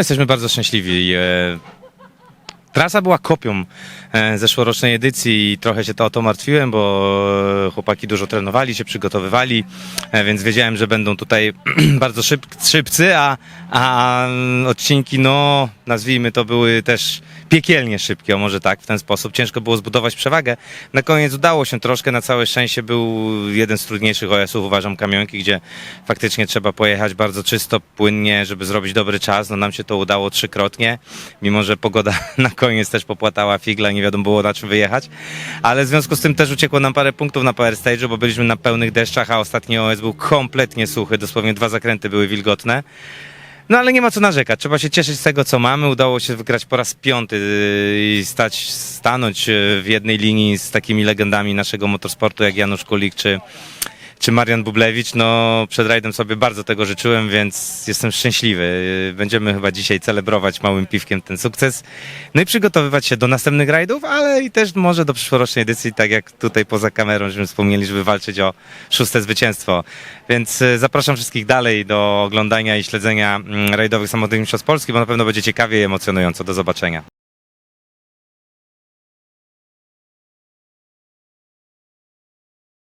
Jesteśmy bardzo szczęśliwi. E, Trasa była kopią e, zeszłorocznej edycji i trochę się to o to martwiłem, bo chłopaki dużo trenowali, się przygotowywali, e, więc wiedziałem, że będą tutaj bardzo szyb, szybcy, a, a odcinki, no nazwijmy to, były też piekielnie szybkie, o może tak, w ten sposób. Ciężko było zbudować przewagę. Na koniec udało się troszkę, na całe szczęście był jeden z trudniejszych OS-ów, uważam, kamionki, gdzie faktycznie trzeba pojechać bardzo czysto, płynnie, żeby zrobić dobry czas. No nam się to udało trzykrotnie, mimo że pogoda na koniec też popłatała figla, nie wiadomo było na czym wyjechać. Ale w związku z tym też uciekło nam parę punktów na Power Stage'u, bo byliśmy na pełnych deszczach, a ostatni OS był kompletnie suchy, dosłownie dwa zakręty były wilgotne. No ale nie ma co narzekać, trzeba się cieszyć z tego, co mamy. Udało się wygrać po raz piąty yy, i stać, stanąć yy, w jednej linii z takimi legendami naszego motorsportu, jak Janusz Kulik czy, czy Marian Bublewicz. No przed rajdem sobie bardzo tego życzyłem, więc jestem szczęśliwy. Będziemy chyba dzisiaj celebrować małym piwkiem ten sukces. No i przygotowywać się do następnych rajdów, ale i też może do przyszłorocznej edycji, tak jak tutaj poza kamerą, żeśmy wspomnieli, żeby walczyć o szóste zwycięstwo. Więc y, zapraszam wszystkich dalej do oglądania i śledzenia mm, rajdowych samochodów mistrzostw Polski, bo na pewno będzie ciekawie i emocjonująco. Do zobaczenia.